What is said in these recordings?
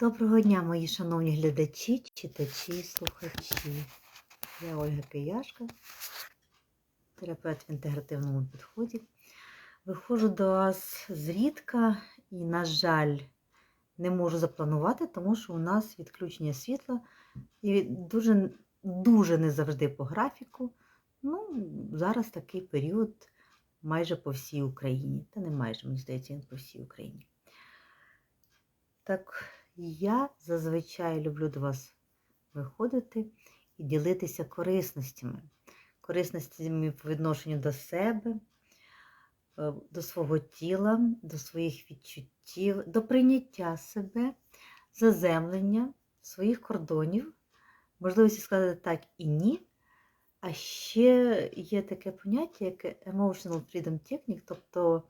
Доброго дня, мої шановні глядачі, читачі, слухачі. Я Ольга Кияшка, терапевт в інтегративному підході. Виходжу до вас зрідка і, на жаль, не можу запланувати, тому що у нас відключення світла і дуже, дуже не завжди по графіку. Ну, зараз такий період майже по всій Україні. Та не майже, мені здається, він по всій Україні. Так, я зазвичай люблю до вас виходити і ділитися корисностями. Корисностями по відношенню до себе, е, до свого тіла, до своїх відчуттів, до прийняття себе, заземлення своїх кордонів, можливості сказати так і ні. А ще є таке поняття, як Emotional Freedom Technique, тобто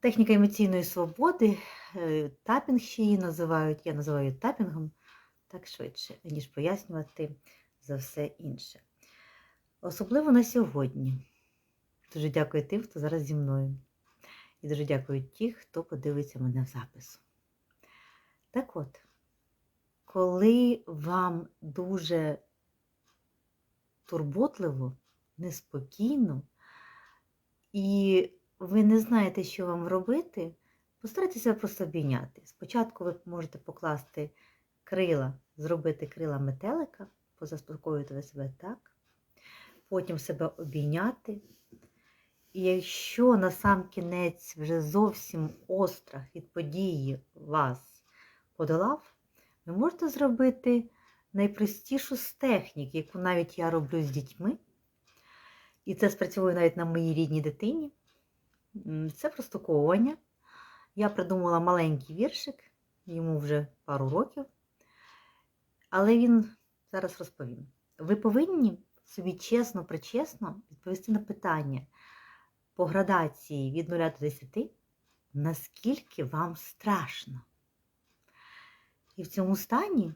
техніка емоційної свободи, тапінг ще її називають, я називаю тапінгом, так швидше, ніж пояснювати за все інше. Особливо на сьогодні. Дуже дякую тим, хто зараз зі мною. І дуже дякую тим, хто подивиться мене в запису. Так от, коли вам дуже турботливо, неспокійно, і ви не знаєте, що вам робити, постарайтеся просто обійняти. Спочатку ви можете покласти крила, зробити крила метелика, позаспокоювати ви себе так, потім себе обійняти. І якщо на сам кінець вже зовсім острах від події вас подолав, ви можете зробити найпростішу з технік, яку навіть я роблю з дітьми. І це спрацьовує навіть на моїй рідній дитині. Це простоковування. Я придумала маленький віршик, йому вже пару років. Але він зараз розповім. Ви повинні собі чесно, причесно відповісти на питання по градації від 0 до 10, наскільки вам страшно. І в цьому стані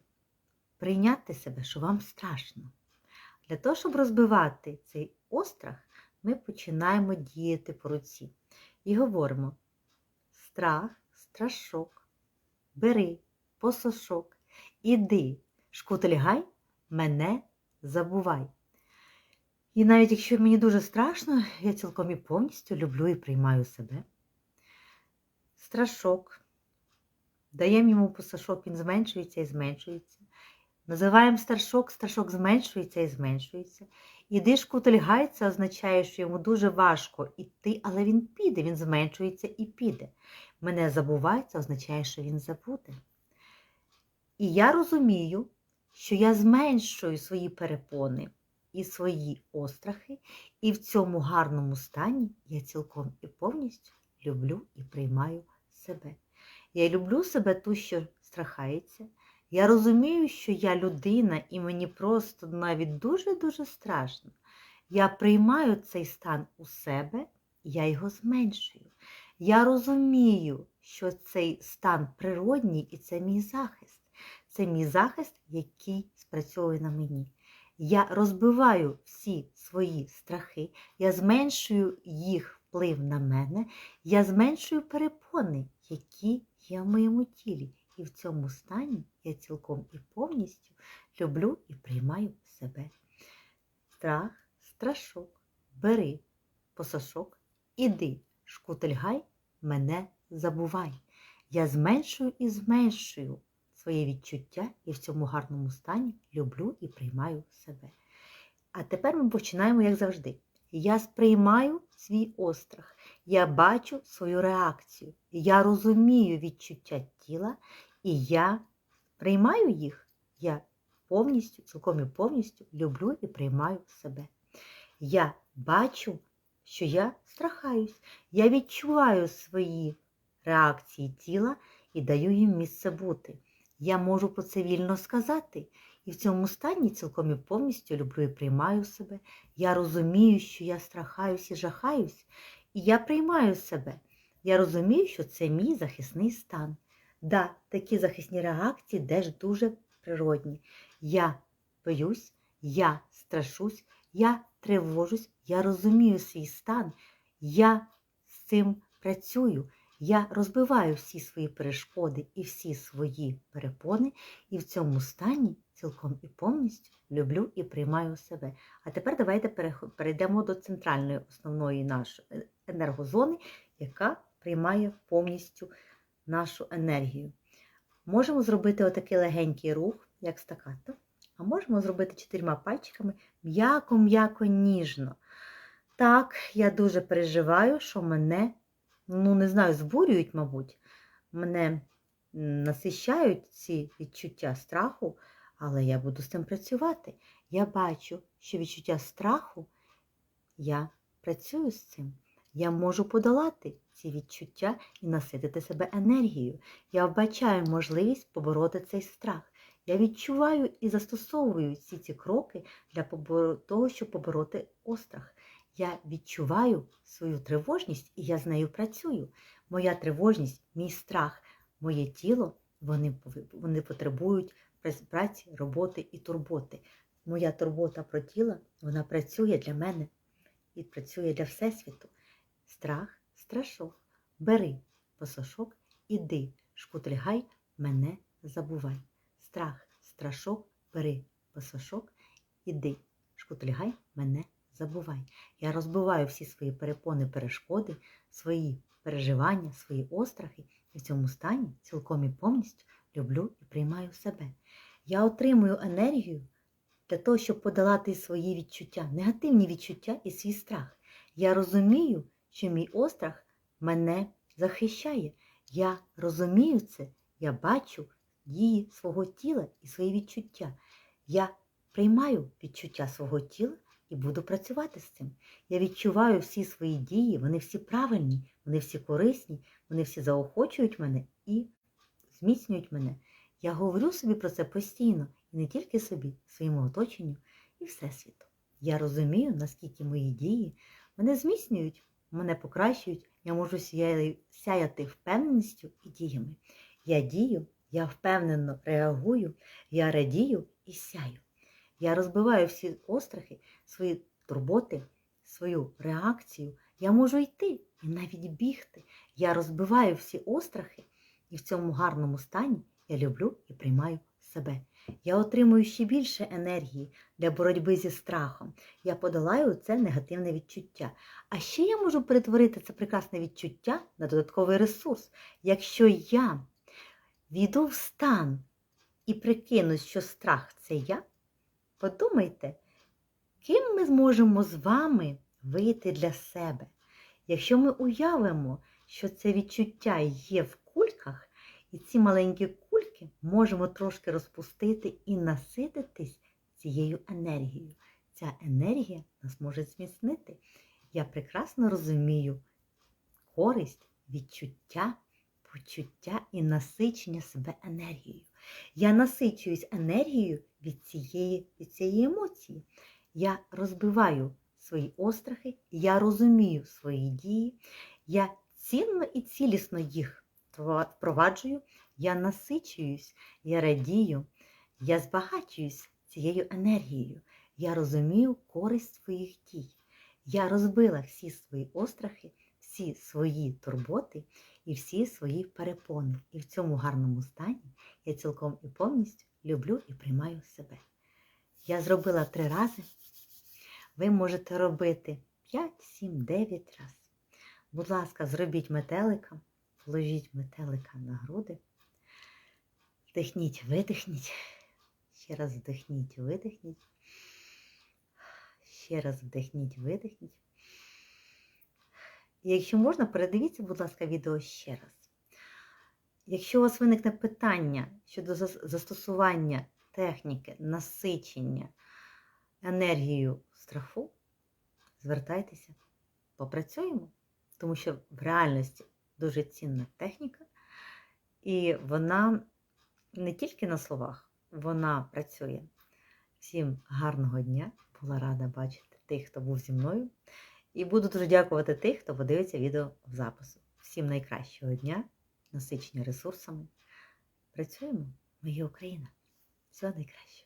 прийняти себе, що вам страшно. Для того, щоб розбивати цей острах, ми починаємо діяти по руці. І говоримо: страх, страшок, бери, посошок, іди, шкутильгай, мене забувай. І навіть якщо мені дуже страшно, я цілком і повністю люблю і приймаю себе. Страшок. Даємо йому посошок, він зменшується і зменшується. Називаємо старшок, старшок зменшується і зменшується. Іди шкутильгай, означає, що йому дуже важко йти, але він піде, він зменшується і піде. Мене забувай, це означає, що він забуде. І я розумію, що я зменшую свої перепони і свої острахи, і в цьому гарному стані я цілком і повністю люблю і приймаю себе. Я люблю себе ту, що страхається. Я розумію, що я людина, і мені просто навіть дуже-дуже страшно. Я приймаю цей стан у себе, я його зменшую. Я розумію, що цей стан природній і це мій захист. Це мій захист, який спрацьовує на мені. Я розбиваю всі свої страхи, я зменшую їх вплив на мене, я зменшую перепони, які є в моєму тілі. І в цьому стані я цілком і повністю люблю і приймаю себе. Страх, страшок, бери, посошок, іди, шкутильгай, мене забувай. Я зменшую і зменшую своє відчуття і в цьому гарному стані люблю і приймаю себе. А тепер ми починаємо, як завжди. Я сприймаю свій острах, я бачу свою реакцію, я розумію відчуття тіла, і я приймаю їх. Я повністю, цілком і повністю люблю і приймаю себе. Я бачу, що я страхаюсь, я відчуваю свої реакції тіла і даю їм місце бути. Я можу про це вільно сказати. І в цьому стані цілком і повністю люблю і приймаю себе. Я розумію, що я страхаюсь і жахаюсь, і я приймаю себе. Я розумію, що це мій захисний стан. Да, такі захисні реакції теж дуже природні. Я боюсь, я страшусь, я тривожусь, я розумію свій стан, я з цим працюю. Я розбиваю всі свої перешкоди і всі свої перепони, і в цьому стані цілком і повністю люблю і приймаю себе. А тепер давайте перейдемо до центральної основної нашої е- енергозони, яка приймає повністю нашу енергію. Можемо зробити отакий легенький рух, як стакато, а можемо зробити чотирма пальчиками м'яко-м'яко ніжно. Так, я дуже переживаю, що мене, ну не знаю, збурюють, мабуть, мене насищають ці відчуття страху, але я буду з цим працювати. Я бачу, що відчуття страху, я працюю з цим. Я можу подолати ці відчуття і наситити себе енергією. Я вбачаю можливість побороти цей страх. Я відчуваю і застосовую всі ці кроки для того, щоб побороти острах. Я відчуваю свою тривожність і я з нею працюю. Моя тривожність, мій страх, моє тіло, вони, вони потребують праці, роботи і турботи. Моя турбота про тіло, вона працює для мене і працює для Всесвіту. Страх, страшок, бери посошок, іди, шкутригай, мене забувай. Страх, страшок, бери посошок, іди, шкутригай, мене забувай. Я розбиваю всі свої перепони, перешкоди, свої переживання, свої острахи, і в цьому стані цілком і повністю люблю і приймаю себе. Я отримую енергію для того, щоб подолати свої відчуття, негативні відчуття і свій страх. Я розумію, що мій острах мене захищає. Я розумію це, я бачу дії свого тіла і свої відчуття. Я приймаю відчуття свого тіла і буду працювати з цим. Я відчуваю всі свої дії, вони всі правильні, вони всі корисні, вони всі заохочують мене і зміцнюють мене. Я говорю собі про це постійно, і не тільки собі, своєму оточенню і Всесвіту. Я розумію, наскільки мої дії мене зміцнюють, мене покращують, я можу сяяти впевненістю і діями. Я дію, я впевнено реагую, я радію і сяю. Я розбиваю всі острахи, свої турботи, свою реакцію. Я можу йти і навіть бігти. Я розбиваю всі острахи, і в цьому гарному стані я люблю і приймаю себе. Я отримую ще більше енергії для боротьби зі страхом. Я подолаю це негативне відчуття. А ще я можу перетворити це прекрасне відчуття на додатковий ресурс. Якщо я війду в стан і прикинусь, що страх це я, подумайте, ким ми зможемо з вами вийти для себе. Якщо ми уявимо, що це відчуття є в кульках, і ці маленькі кульки можемо трошки розпустити і насититись цією енергією. Ця енергія нас може зміцнити. Я прекрасно розумію користь, відчуття, почуття і насичення себе енергією. Я насичуюсь енергією від цієї, від цієї емоції. Я розбиваю свої острахи, я розумію свої дії, я цінно і цілісно їх впроваджую, я насичуюсь, я радію, я збагачуюсь цією енергією. Я розумію користь своїх дій. Я розбила всі свої острахи, всі свої турботи і всі свої перепони. І в цьому гарному стані я цілком і повністю люблю і приймаю себе. Я зробила три рази. Ви можете робити 5, 7, 9 разів. Будь ласка, зробіть метелика, положіть метелика на груди. Вдихніть, видихніть. Ще раз вдихніть, видихніть. Ще раз вдихніть, видихніть. Якщо можна, передивіться, будь ласка, відео ще раз. Якщо у вас виникне питання щодо застосування техніки, насичення енергією страху, звертайтеся, попрацюємо, тому що в реальності дуже цінна техніка, і вона не тільки на словах, вона працює. Всім гарного дня! Була рада бачити тих, хто був зі мною. І буду дуже дякувати тих, хто подивиться відео в запису. Всім найкращого дня, насичення ресурсами. Працюємо, ми є Україна. Всього найкращого.